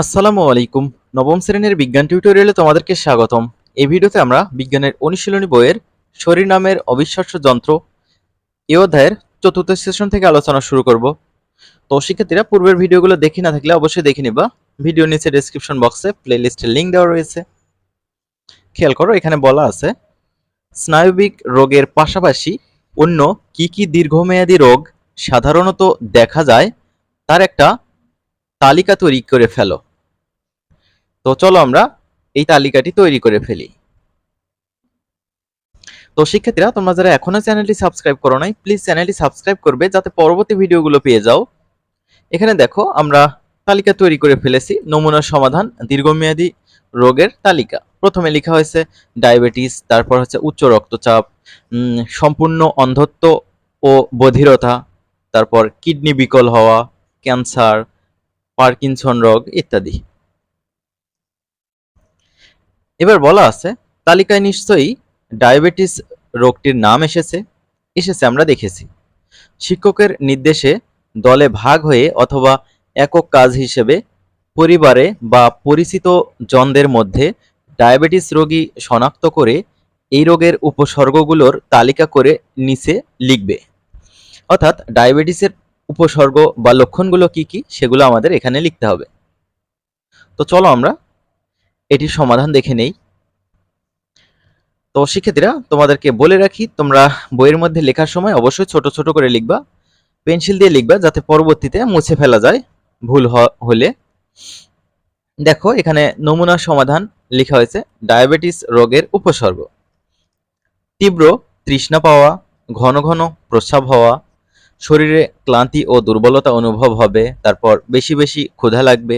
আসসালামু আলাইকুম। নবম শ্রেণির বিজ্ঞান টিউটোরিয়ালে তোমাদেরকে স্বাগতম। এই ভিডিওতে আমরা বিজ্ঞানের অনুশীলনী বইয়ের শরীর নামের অবিশ্বাস্য যন্ত্র এ অধ্যায়ের চতুর্থ সেশন থেকে আলোচনা শুরু করব। তো শিক্ষার্থীরা, পূর্বের ভিডিওগুলো দেখি না থাকলে অবশ্যই দেখে নিবা। ভিডিও নিচে ডেসক্রিপশন বক্সে প্লেলিস্টের লিঙ্ক দেওয়া রয়েছে। খেয়াল করো, এখানে বলা আছে, স্নায়বিক রোগের পাশাপাশি অন্য কি কি দীর্ঘমেয়াদী রোগ সাধারণত দেখা যায়, তার একটা তালিকা তৈরি করে ফেলো। তো চলো আমরা এই তালিকাটি তৈরি করে ফেলি। তো শিক্ষার্থীরা, তোমরা যারা এখনও চ্যানেলটি সাবস্ক্রাইব করো নাই প্লিজ চ্যানেলটি সাবস্ক্রাইব করবে যাতে পরবর্তী ভিডিওগুলো পেয়ে যাও। এখানে দেখো, আমরা তালিকা তৈরি করে ফেলেছি, নমুনা সমাধান, দীর্ঘমেয়াদী রোগের তালিকা। প্রথমে লেখা হয়েছে ডায়াবেটিস, তারপর হচ্ছে উচ্চ রক্তচাপ সম্পূর্ণ অন্ধত্ব ও বধিরতা, তারপর কিডনি বিকল হওয়া, ক্যান্সার, পার্কিনসন রোগ ইত্যাদি। এবার বলা আছে, তালিকায় নিশ্চয়ই ডায়াবেটিস রোগটির নাম এসেছে এসেছে আমরা দেখেছি। শিক্ষকের নির্দেশে দলে ভাগ হয়ে অথবা একক কাজ হিসেবে পরিবারে বা পরিচিত জনদের মধ্যে ডায়াবেটিস রোগী শনাক্ত করে এই রোগের উপসর্গগুলোর তালিকা করে নিচে লিখবে। অর্থাৎ ডায়াবেটিসের উপসর্গ বা লক্ষণগুলো কি কি সেগুলো আমাদের এখানে লিখতে হবে। তো চলো আমরা এটির সমাধান দেখে নেই। তো শিক্ষার্থীরা, তোমাদেরকে বলে রাখি, তোমরা বইয়ের মধ্যে লেখার সময় অবশ্যই ছোট ছোট করে লিখবা, পেন্সিল দিয়ে লিখবা, যাতে পরবর্তীতে মুছে ফেলা যায় ভুল হলে। দেখো, এখানে নমুনা সমাধান লেখা হয়েছে, ডায়াবেটিস রোগের উপসর্গ। তীব্র তৃষ্ণা পাওয়া, ঘন ঘন প্রস্রাব হওয়া, শরীরে ক্লান্তি ও দুর্বলতা অনুভব হবে, তারপর বেশি বেশি ক্ষুধা লাগবে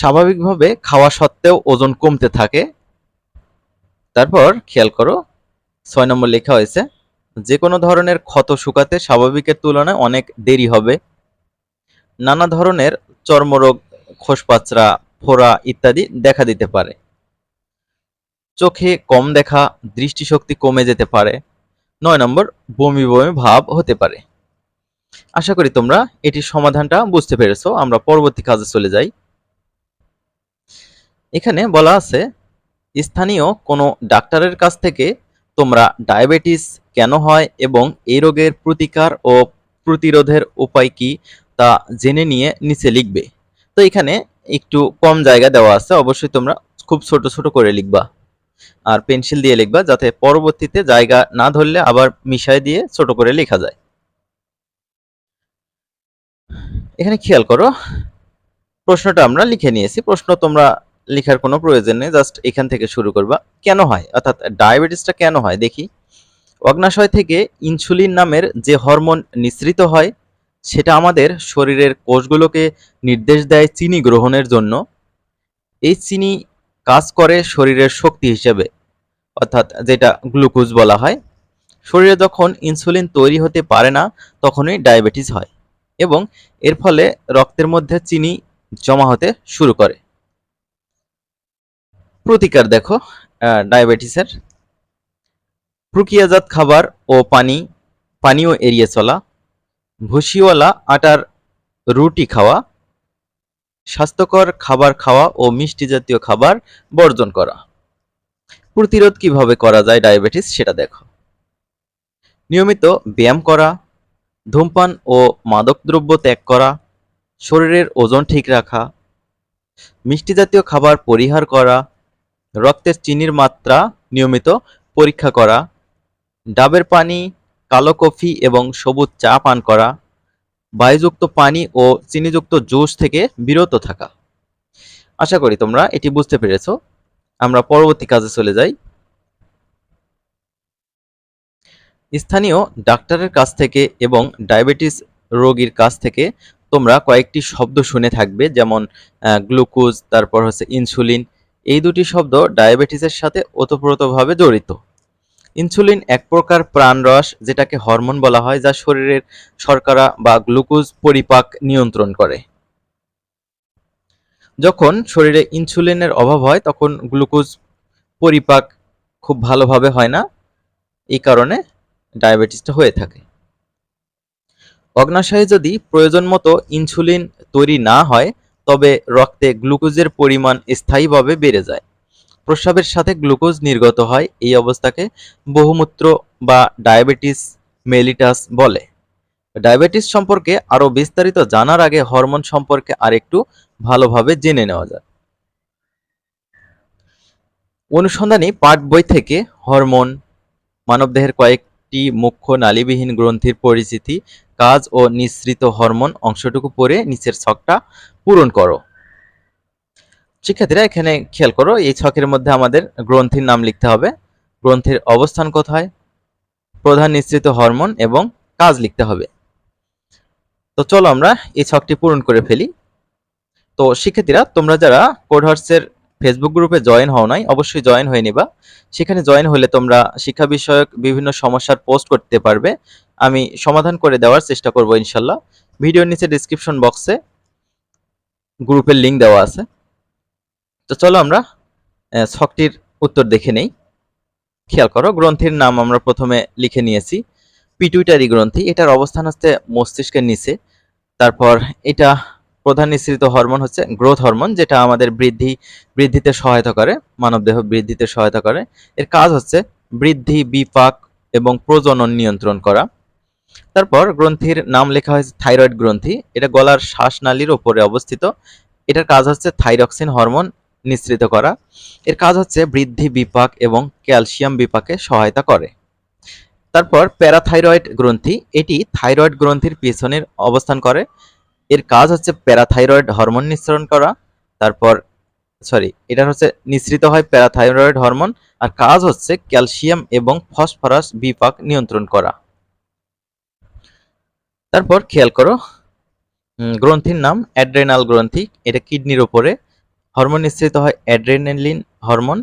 স্বাভাবিকভাবে খাওয়া সত্ত্বেও ওজন কমতে থাকে। তারপর খেয়াল করো, ছয় নম্বর লেখা হয়েছে যে কোনো ধরনের ক্ষত শুকাতে স্বাভাবিকের তুলনায় অনেক দেরি হবে। নানা ধরনের চর্মরোগ খোসপাচরা ফোড়া ইত্যাদি দেখা দিতে পারে। চোখে কম দেখা, দৃষ্টিশক্তি কমে যেতে পারে। নয় নম্বর, বমি বমি ভাব হতে পারে। আশা করি তোমরা এটির সমাধানটা বুঝতে পেরেছ। আমরা পরবর্তী কাজে চলে যাই। এখানে বলা আছে, স্থানীয় কোনো ডাক্তারের কাছ থেকে তোমরা ডায়াবেটিস কেন হয় এবং এই রোগের প্রতিকার ও প্রতিরোধের উপায় কি তা জেনে নিয়ে নিচে লিখবে। তো এখানে একটু কম জায়গা দেওয়া আছে, অবশ্যই তোমরা খুব ছোট ছোট করে লিখবা আর পেন্সিল দিয়ে লিখবা যাতে পরবর্তীতে জায়গা না ধরলে আবার মিশায় দিয়ে ছোট করে লেখা যায়। এখানে খেয়াল করো, প্রশ্নটা আমরা লিখে নিয়েছি। প্রশ্ন তোমরা লেখার কোনো প্রয়োজন নেই জাস্ট এখান থেকে শুরু করবা। কেন হয়? অর্থাৎ ডায়াবেটিসটা কেন হয়? দেখি। অগ্নাশয় থেকে ইনসুলিন নামের যে হরমোন নিঃসৃত হয়, সেটা আমাদের শরীরের কোষগুলোকে নির্দেশ দেয় চিনি গ্রহণের জন্য। এই চিনি কাজ করে শরীরের শক্তি হিসেবে, অর্থাৎ যেটা গ্লুকোজ বলা হয়। শরীরে যখন ইনসুলিন তৈরি হতে পারে না, তখনই ডায়াবেটিস হয় এবং এর ফলে রক্তের মধ্যে চিনি জমা হতে শুরু করে। প্রতিকার দেখো ডায়াবেটিসের প্রক্রিয়াজাত খাবার ও পানি পানীয় এড়িয়ে চলা। ভুসিওয়ালা আটার রুটি খাওয়া। স্বাস্থ্যকর খাবার খাওয়া ও মিষ্টি জাতীয় খাবার বর্জন করা। প্রতিরোধ কীভাবে করা যায় ডায়াবেটিস সেটা দেখো। নিয়মিত ব্যায়াম করা, ধূমপান ও মাদকদ্রব্য ত্যাগ করা, শরীরের ওজন ঠিক রাখা, মিষ্টি জাতীয় খাবার পরিহার করা রক্তের চিনির মাত্রা নিয়মিত পরীক্ষা করা, ডাবের পানি, কালো কফি এবং সবুজ চা পান করা, বায়ুযুক্ত পানি ও চিনিযুক্ত জুস থেকে বিরত থাকা। আশা করি তোমরা এটি বুঝতে পেরেছ। আমরা পরবর্তী কাজে চলে যাই। স্থানীয় ডাক্তারের কাছ থেকে এবং ডায়াবেটিস রোগীর কাছ থেকে তোমরা কয়েকটি শব্দ শুনে থাকবে, যেমন গ্লুকোজ, তারপর হচ্ছে ইনসুলিন এই দুটি শব্দ ডায়াবেটিসের সাথে ওতপ্রোতভাবে জড়িত। ইনসুলিন এক প্রকার প্রাণরস যেটাকে হরমোন বলা হয়, যা শরীরের শর্করা বা গ্লুকোজ পরিপাক নিয়ন্ত্রণ করে। যখন শরীরে ইনসুলিনের অভাব হয়, তখন গ্লুকোজ পরিপাক খুব ভালোভাবে হয় না। এই কারণে ডায়াবেটিসটা হয়ে থাকে। অগ্নাশয়ে যদি প্রয়োজন মতো ইনসুলিন তৈরি না হয় তবে রক্তে গ্লুকোজের পরিমাণ স্থায়ীভাবে বেড়ে যায়। প্রস্রাবের সাথে গ্লুকোজ নির্গত হয় এই অবস্থাকে বহুমূত্র বা ডায়াবেটিস মেলিটাস বলে। ডায়াবেটিস সম্পর্কে আরও বিস্তারিত জানার আগে হরমোন সম্পর্কে আরেকটু ভালোভাবে জেনে নেওয়া যাক। অনুসন্ধানী পাঠ বই থেকে হরমোন, মানবদেহের কয়েকটি মুখ্য নালীবিহীন গ্রন্থির পরিচিতি, কাজ ও নিঃসৃত হরমোন অংশটুকু পড়ে নিচের ছকটা পূরণ করো। শিক্ষার্থীরা এখানে খেয়াল করো, এই ছকের মধ্যে আমাদের গ্রন্থির নাম লিখতে হবে। গ্রন্থির অবস্থান কোথায়? প্রধান নিঃসৃত হরমোন এবং কাজ লিখতে হবে। তো চলো আমরা এই ছকটি পূরণ করে ফেলি। তো শিক্ষার্থীরা, তোমরা যারা কোডহার্সের ফেসবুক গ্রুপে জয়েন হও নাই, অবশ্যই জয়েন হয়ে নিবা। সেখানে জয়েন হলে তোমরা শিক্ষা বিষয়ক বিভিন্ন সমস্যার পোস্ট করতে পারবে। আমি সমাধান করে দেওয়ার চেষ্টা করব ইনশাল্লাহ। ভিডিওর নিচে ডিসক্রিপশন বক্সে গ্রুপের লিংক দেওয়া আছে। তো চলো আমরা ছকটির উত্তর দেখে নেই। খেয়াল করো, গ্রন্থির নাম আমরা প্রথমে লিখে নিয়েছি। পিটুইটারি গ্রন্থি, এটার অবস্থান হচ্ছে মস্তিষ্কের নিচে। তারপর এটা প্রধান নিঃসৃত হরমোন হচ্ছে গ্রোথ হরমোন, যেটা আমাদের বৃদ্ধি, বৃদ্ধিতে সহায়তা করে, মানবদেহ বৃদ্ধিতে সহায়তা করে। এর কাজ হচ্ছে বৃদ্ধি, বিপাক এবং প্রজনন নিয়ন্ত্রণ করা। তারপর গ্রন্থির নাম লেখা হয়েছে থাইরয়েড গ্রন্থি। এটা গলার শ্বাসনালীর ওপরে অবস্থিত। এটার কাজ হচ্ছে থাইরক্সিন হরমোন নিঃসৃত করা। এর কাজ হচ্ছে বৃদ্ধি বিপাক এবং ক্যালসিয়াম বিপাকে সহায়তা করে। তারপর প্যারাথাইরয়েড গ্রন্থি। এটি থাইরয়েড গ্রন্থির পিছনের অবস্থান করে। এর কাজ হচ্ছে প্যারাথাইরয়েড হরমোন নিঃসরণ করা। তারপর, সরি, এটা হচ্ছে নিঃসৃত হয় প্যারাথাইরয়েড হরমোন। আর কাজ হচ্ছে ক্যালসিয়াম এবং ফসফরাস বিপাক নিয়ন্ত্রণ করা। তারপর খেয়াল করো গ্রন্থির নাম অ্যাড্রেনাল গ্রন্থি। এটা কিডনির ওপরে হরমোন নিঃসৃত হয় অ্যাড্রেনালিন হরমোন।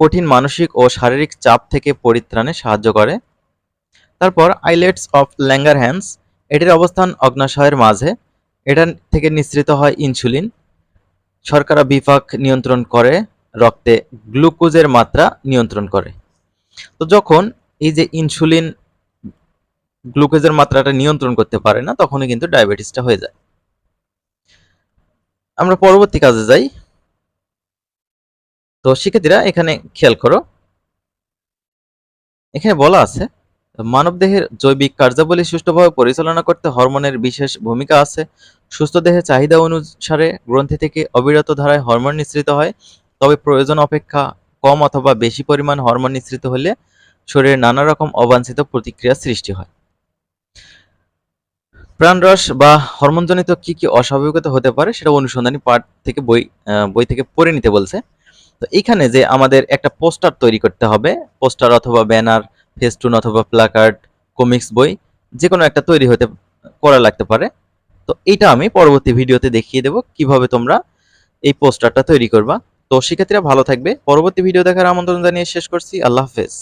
কঠিন মানসিক ও শারীরিক চাপ থেকে পরিত্রাণে সাহায্য করে। তারপর আইলেটস অফ ল্যাঙ্গার হ্যান্ডস এটির অবস্থান অগ্নাশয়ের মাঝে। এটা থেকে নিঃসৃত হয় ইনসুলিন। শর্করা বিপাক নিয়ন্ত্রণ করে, রক্তে গ্লুকোজের মাত্রা নিয়ন্ত্রণ করে। তো যখন এই যে ইনসুলিন গ্লুকোজের মাত্রাটা নিয়ন্ত্রণ করতে পারে না, তখনই কিন্তু ডায়াবেটিসটা হয়ে যায়। আমরা পরবর্তী কাজে যাই। তো শিক্ষার্থীরা, এখানে খেয়াল করো। এখানে বলা আছে মানব মানবদেহের জৈবিক কার্যাবলী সুষ্ঠুভাবে পরিচালনা করতে হরমোনের বিশেষ ভূমিকা আছে। সুস্থ দেহের চাহিদা অনুসারে গ্রন্থি থেকে অবিরত ধারায় হরমোন নিঃসৃত হয়। তবে প্রয়োজন অপেক্ষা কম অথবা বেশি পরিমাণ হরমোন নিঃসৃত হলে শরীরে নানা রকম অবাঞ্ছিত প্রতিক্রিয়া সৃষ্টি হয়। প্রাণরস বা হরমোনজনিত কি কি অস্বাভাবিকতা হতে পারে সেটা অনুসন্ধানী পাঠ থেকে বই বই থেকে পড়ে নিতে বলছে। তো এখানে যে আমাদের একটা পোস্টার তৈরি করতে হবে, পোস্টার অথবা ব্যানার, ফেস্টুন অথবা প্লাকার্ড, কমিক্স বই যে কোনো একটা তৈরি হতে, করা লাগতে পারে। তো এটা আমি পরবর্তী ভিডিওতে দেখিয়ে দেব কীভাবে তোমরা এই পোস্টারটা তৈরি করবা। তো শিক্ষার্থীরা ভালো থাকবে। পরবর্তী ভিডিও দেখার আমন্ত্রণ জানিয়ে শেষ করছি। আল্লাহ হাফেজ।